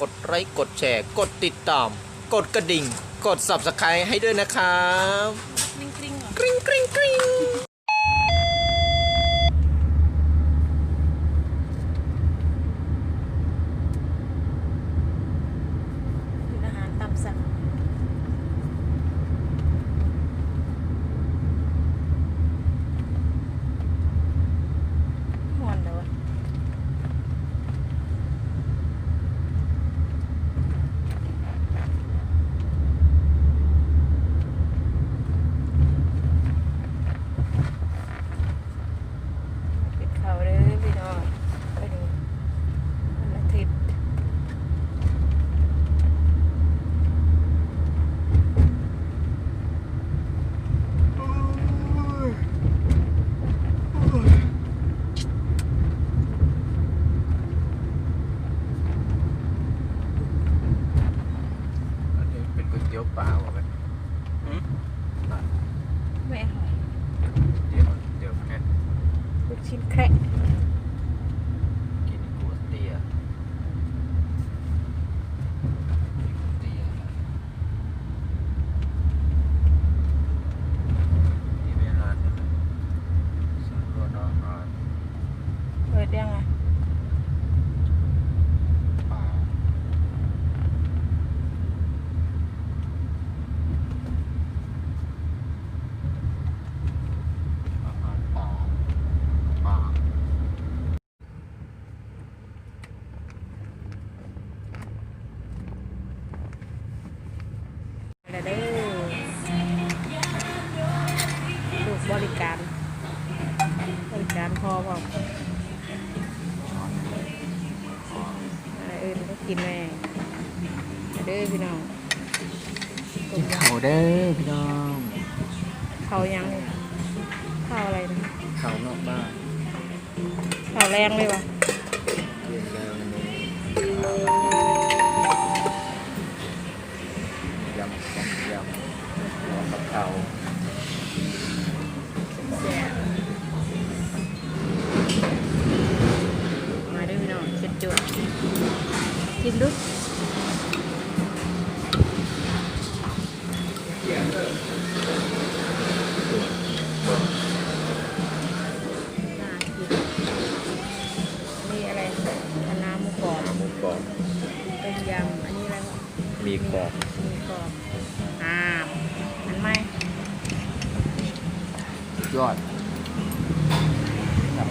กดไลค์กดแชร์ กดติดตาม กดกระดิ่ง กด subscribe ให้ด้วยนะครับ กริ๊งกริ๊งเหรอกริ๊งกริ๊งกริ๊ง เป็นอาหารตามสั่งหอนเลยวะปิดเขาเลยพี่น้องไปดูวันอาทิตย์ อันนี้เป็นก๋วยเตี๋ยวปลาว่ะไหม ไม่อร่อย เดี๋ยวเดี๋ยวแค่ ลูกชิ้นแคระ กินก๋วยเตี๋ยวก๋วยเตี๋ยวนี่เป็นร้านอะไรสำรวจอาหาร เปิดยังไง ป่าอาหารป่าป่า อะไรเด้อลูกบริการ บริการพอเปล่าอะไรอื่นก็กินแม่เด้อพี่น้องต้มย เขาเด้อพี่น้องำเขายังเลยข้าวอะไรนะ เขานอกบ้าน ข้าวแรงเลยวะเรียนแล้ววันนี้ยำต้มยำหัวกะเพราแซ่บมาเด้อพี่น้องเจ็ดจุดกินดู ยำอันนี้อะไรวะมีกรอบหมูกรอบอ่าอันไหมยอดครับ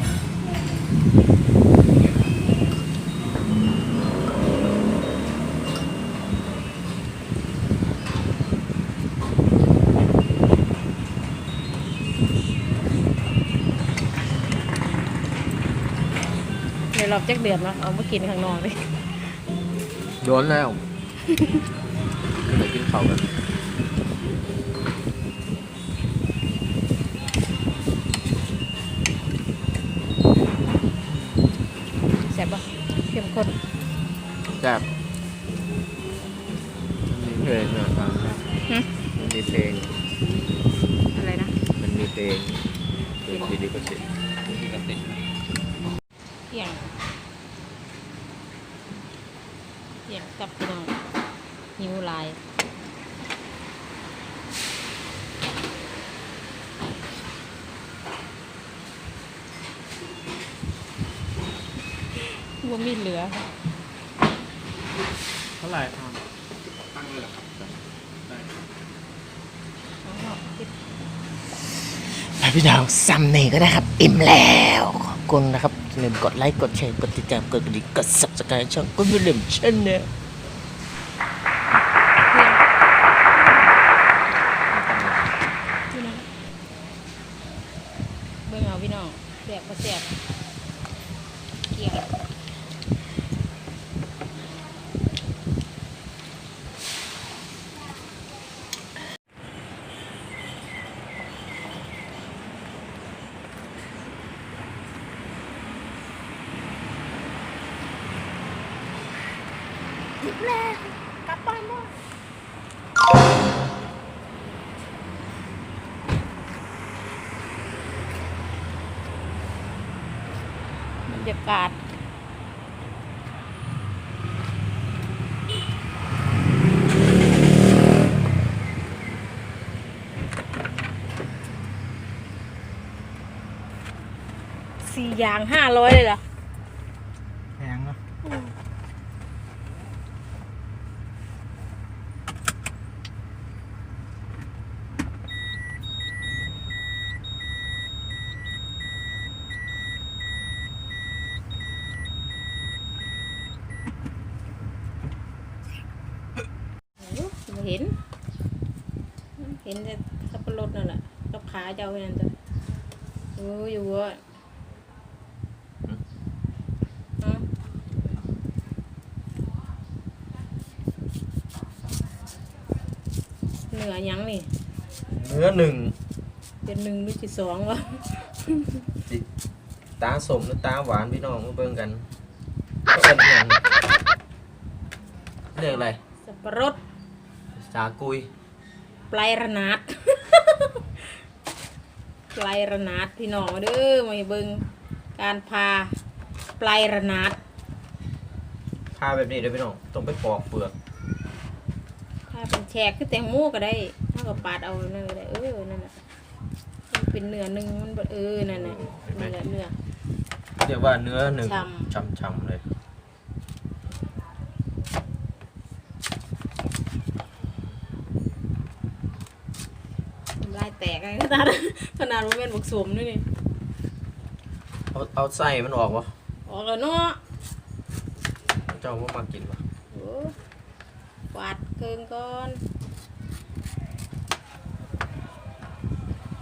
เดี๋ยวเราจักเดือดมาเอามากินข้างนอกเลย โดนแล้วไปกินเขากันแซ่บปะเข้มข้นแซ่บมันมีเพลงนะครับหึมันมีเพลง อะไรนะ มันมีเพลงเพลงดีดีก็ติดดีก็ติด เที่ยงเที่ยงกับพี่น้องหิวหลาย ว่ามีเหลือ เท่าไหร่ทพี่ดาวซัมเน่ก็ได้ครับ อิ่มแล้ว ขอบคุณนะครับอย่าลืมกดไลค์ กดแชร์ กดติดตาม กดกระดิ่งกด subscribe ช่องก็ไม่ลืมเช่นเนี่ย พี่น้องเบิ่งเอาพี่น้องแสบก็แสบเกี่ยว รยากาศสี่อย่างห้าร้อยเลยเหรอ เห็น เห็นแต่สับปะรดนั่นแหละกับขาเจ้าแค่นั้นจ้ะโอ้ยอยู่เวะฮะเหนือหยังนี่เนื้อหนึ่งเป็นหนึ่งหรือจุดสองวะสิตาสมหรือตาหวานพี่น้องมาเบิ่งกันก็เป็นอหย่างเรียกอะไรสับปะรด สากุย ปลายระนาด ปลายระนาดพี่น้องมาเด้อมาเบิ่งการพาปลายระนาดพาแบบนี้เด้อพี่น้องต้องไปปอกเปลือกถ้าเป็นแฉกคือแตงโมก็ได้ถ้ากับปาดเอานั่นก็ได้เออนั่นน่ะมันเป็นเนื้อหนึ่งมันบ่เออนั่นน่ะเนื้อเนื้อเรียกว่าเนื้อหนึ่งช่ำช่ำๆเลยำลายแตกอะไรขนาดขนาดว่าแม่นบกสวมด้วยนี่เอาเอาไส้มันออกวะออกแล้วเนาะเจ้าว่ามากินวะโอ้กวาดเกินก่อน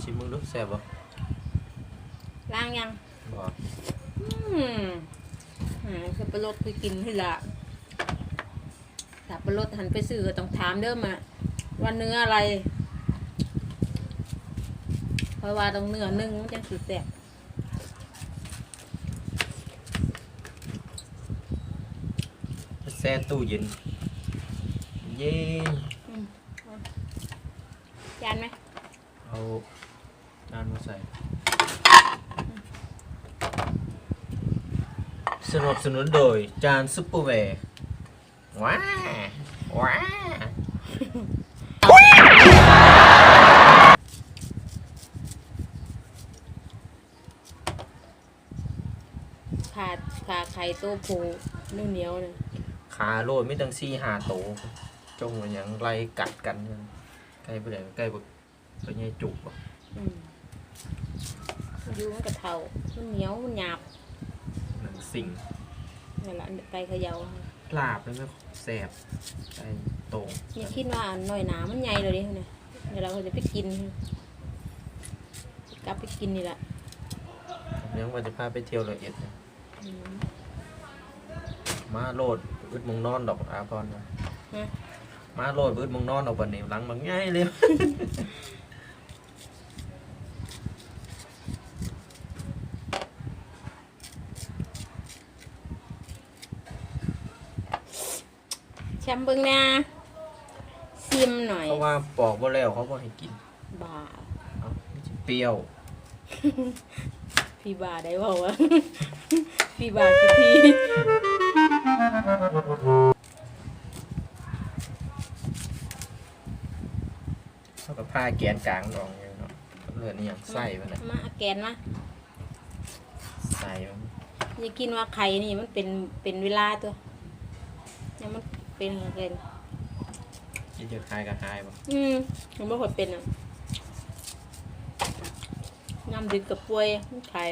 ชิมมึงดูแซ่บปะล้างยังบ่อืมอ่าสับปะรดคือกินให้ละสับปะรดหันไปซื้อก็ต้องถามเด้อมาว่าเนื้ออะไร เพราะว่าต้องเนื้อนึ่งมันจังสิแซ่บแซ่ตู้เย็นเย็นอืมเอาจานไหมเอาจานมาใส่สนับสนุนโดยจานซุปเปอร์แวร์ว้าว้า ขาดขาไข่โต้โพเหนียวเหนียวๆนะขาโลดไม่ตั้งซี่หาโตจงมันยังไล่กัดกันอยู่ใกล้ไปไหนใกล้ไปไปไงจุกบ่อืมมันอยู่มันกระเทามันเหนียวมันหยาบหนังสิ่งนี่นแหละไก่เขยาลาบแล้วก็แสบไก่โตงอย่าคิดว่าหน่อยหนามันใหญ่เลยดิเนี่ยเดี๋ยวเราก็จะไปกินกลับไปกินนี่แหละยังว่าจะพาไปเที่ยวละเอียดนะอื มมาโลดอึดมงนอนดอกอาพรนะฮะมาโลดอึดมงนอนดอกวันนี้หลังมันง่ายเลยแชมเบิงนะซิมหน่อย เพราะว่าปอกบ่แล้วเขาบ่ให้กินบาเอามันสิเปรี้ยว พี่บาได้บอกว่า พี่บากี่ทีเท่ากับผ้าแกนกลางรองอยู่เนาะเหลือนี่ยังไส้มันนะมาเอาแกนมาใส่มันอย่ากินว่าไข่นี่มันเป็นเป็นเวลาตัวเนี่ยมันเป็นอะไรกันกินจะคลายกับคลายบ่อืมยังไม่ค่อยเป็นอะน้ำดึกกับป่วยมันไข่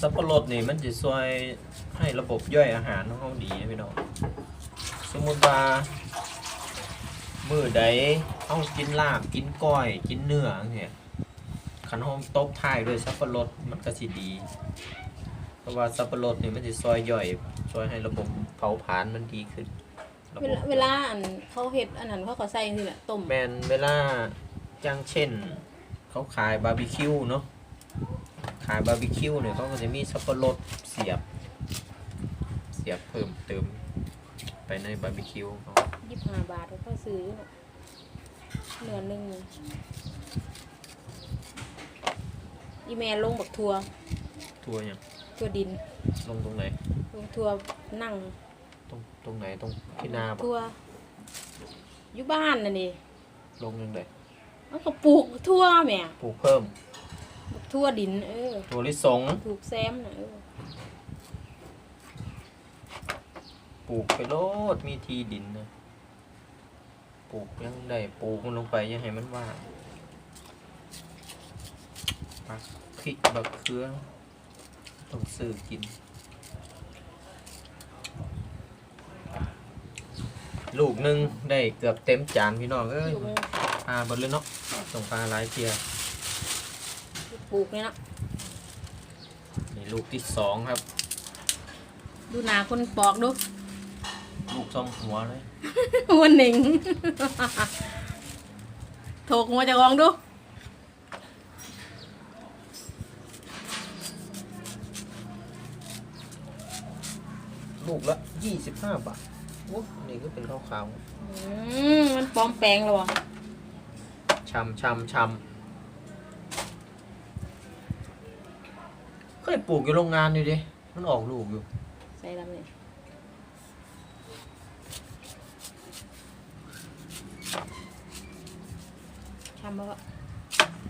สับปะรดนี่มันจะช่วยให้ระบบย่อยอาหารของเราดีนะพี่น้องสมมุติว่ามื้อใดเฮากินลาบกินก้อยกินเนื้อจังซี่คันเฮาตบท้ายด้วยสับปะรดมันก็สิดี เพราะว่าสับปะรดนี่มันสิช่วยย่อยช่วยให้ระบบเผาผลาญมันดีขึ้นระเวบบลาเวลาอันเขาเห็ดอันนั้นเขาก็ใส่นี่แหละต้ม แมนเวลาจังเช่น เขาขายบาร์บีคิวเนาะขายบาร์บีคิวเนี่ยเขาก็จะมีสับปะรดเสียบ เสียบเพิ่มเติมไปในบาร์บีคิวเขายี่สิบห้าบาทเขาซื้อน่ะเนื้อหนึ่งอีแม่ลงบักทัว ทัวร์ยังทัวดิน ลงตรงไหน ลงทัวร์นั่ง ตรงตรงไหนตรงที่นาบทัวร์อยู่บ้านน่ะนี่ลงยังไงมันก็ปลูกทั่วแหม่ปลูกเพิ่ม ทั่วดิน เออตัวลิสง ถูกแซมน่ะเออปลูกไปโลดมีที่ดินนะปลูกยังได้ปลูกมันลงไปอยังให้มันว่างปักพริกบักเขือต้องซื้อกิน ลูกหนึงได้เกือบเต็มจานพี่น้องเอ้ยอยู่มันปลาเบดเลยเนาะส่งปลาหลายเทีย ปลูกนี่เนาะนี่ลูกที่สองครับ ดูหนาคนปอกดู ลูกซ่อมหัวเลยวันหนึ่งโถกหัวจะกองดู ลูกละยี่สิบห้าบาทโอ้นี่ก็เป็นขาวอืมมันปลอมแปลงแล้ววะๆช้ำช้ำช้ำ ยปลูกอยู่โรงงานอยู่ดิ มันออกลูกอยู่ ใส่ลำนี่ทำบ่วะ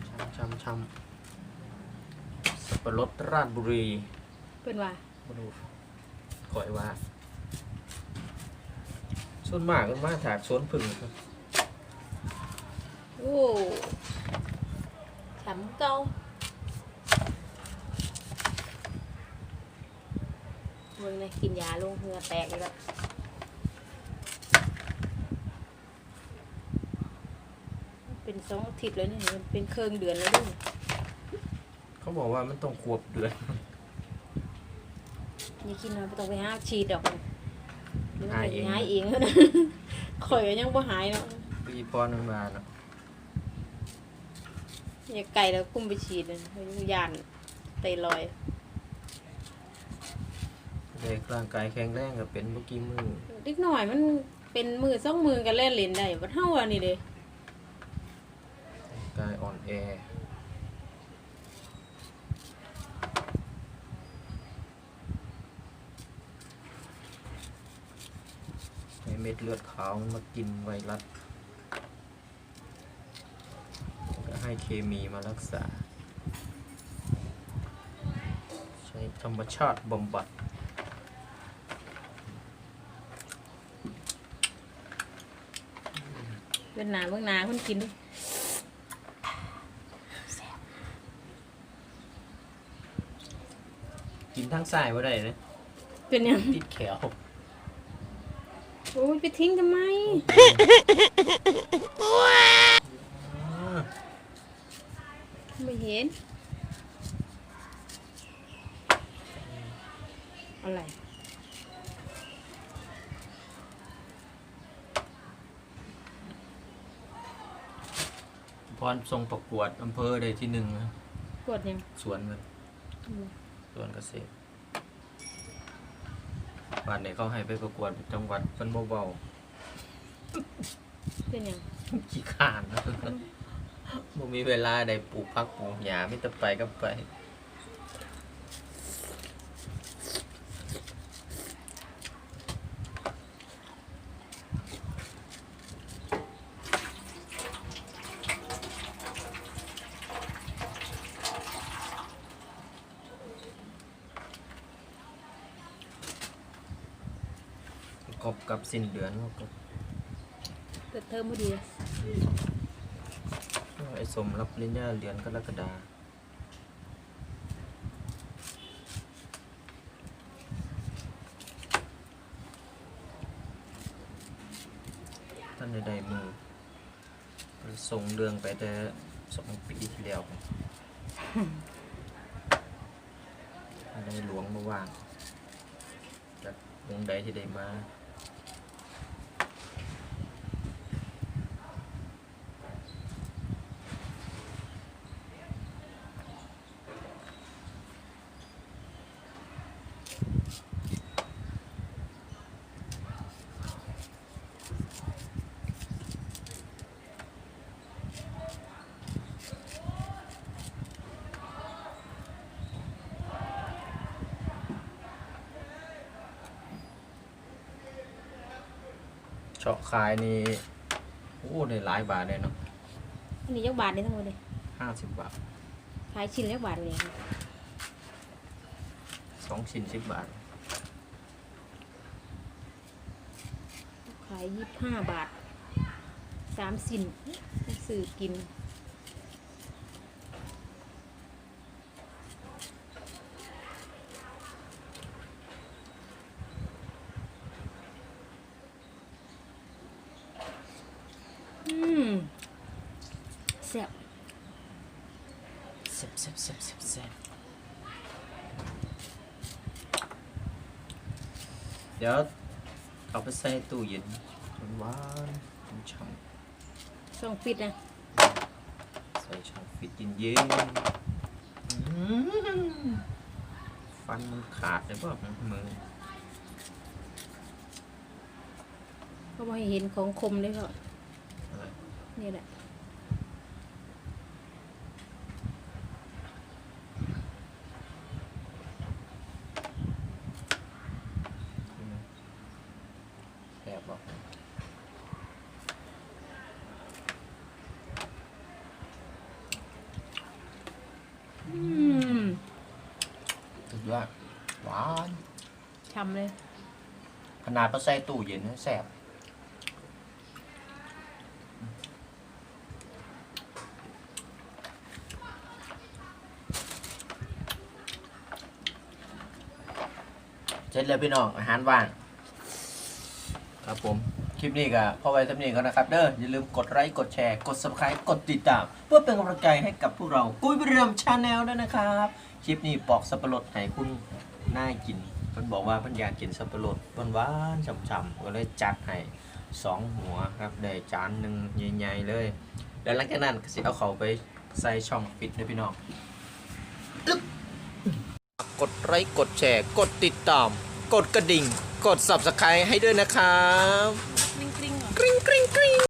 ช้ำช้ำช้ำสับปะรดราชบุรีเพิ่นว่ามาดูคอยว่าส่วนมากก็มาจากสวนผึ่งครับ โอ้ฉำเก่า เบิ่งเลยกินยาลงเหงือแตกอีกแล้วเป็นสองอาทิตย์แล้วนี่มันเป็นเครื่องเดือนแล้วด้วยเขาบอกว่ามันต้องขวบเดือนอย่าคิดว่าบ่ต้องไปหาฉีดดอกหรือว่าหายไปเองหายเองนะข่อยก็ยังบ่หายเนาะปีพอนึงมาเนาะอย่าไก่แล้วกุ้มไปฉีดเลยยานไตลอยด์เด็ก ร่างกายแข็งแรงก็เป็นเมื่อกี้มือเล็กหน่อยมันเป็นมือสองมือกันเล่นเล่นได้บ่เท่าอันนี้เลยร่างกายอ่อนแอให้เม็ดเลือดขาวมันมากินไวรัสก็ให้เคมีมารักษา ใช้ธรรมชาติบำบัด เป็นหนาเบื้องหนาคนกินดิกินทั้งสายว่าได้นะเป็นยังติดแขวโอ้ยไปทิ้งทำไมไม่เห็นอะไร พรทรงประกวดอำเภอได้ที่หนึ่งนะกดยังสวนมันอืมสวนเกษตรบ้านไหนเขาให้ไปประกวดจังหวัดเป็นเบาเป็นยังๆขี้ขานนะบ่มีเวลาได้ปลูกพักปลูกหญ้าไม่แต่ไปก็ไป สิ้นเดือนก็เปิดเทอมพอดีไอ้สมรับปริญญาเดือนกรกฎาท่านใดๆมือส่งเรื่องไปแต่สองปีที่แล้วในหลวงมาว่างจากวงใดที่ได้มา เฉาะขายนี่โอ้ได้หลายบาทเลยเนาะอันนี้ยักบาทเลยทั้งหมดเลยห้าสิบบาทขายชิ้นละยักบาทเลยสองชิ้นสิบบาท ขายยี่สิบห้าบาทสามสินซื้อกิน อืมแซ่บ เซ็บเซ็บเซ็บเซ็บเซ็บ เดี๋ยวเอาไปใส่ตู้เย็นหวานๆช่ำช่องฟิตนะใส่ช่องฟิตเย็นๆอื้อหือฟันมันขาดเลยป่ะมือเขาบอกให้เห็นของคมเลยเขาอะไร นี่แหละ แอบบอก อืม สุดยอดหวานช้ำเลย ขนาดเราใส่ตู้เย็นนะแสบเสร็จแล้วพี่น้องอาหารว่าง ครับผม คลิปนี้ก็พอไว้ทำนี้ก็นะครับ เด้ออย่าลืมกดไลค์กดแชร์ กด subscribe กดติดตาม เพื่อเป็นกำลังใจให้กับพวกเรา กุ้ยบริรัมชาแนลด้วยนะครับ คลิปนี้ปอกสับปะรดให้คุณ น่ากินเพิ่นบอกว่าเพิ่นอยากกินสับปะรดหวานๆฉ่ำๆก็เลยจัดให้สองหัวครับได้จานหนึ่งใหญ่ๆเลย แล้วหลังจากนั้นก็สิเอาเขาไปใส่ช่องฟิตด้วยพี่น้องอึ๊บกดไลค์กดแชร์ กดติดตาม กดกระดิ่ง กด subscribe ให้ด้วยนะครับกริ้งกริ้งกริ๊งกริ๊งกริ๊ง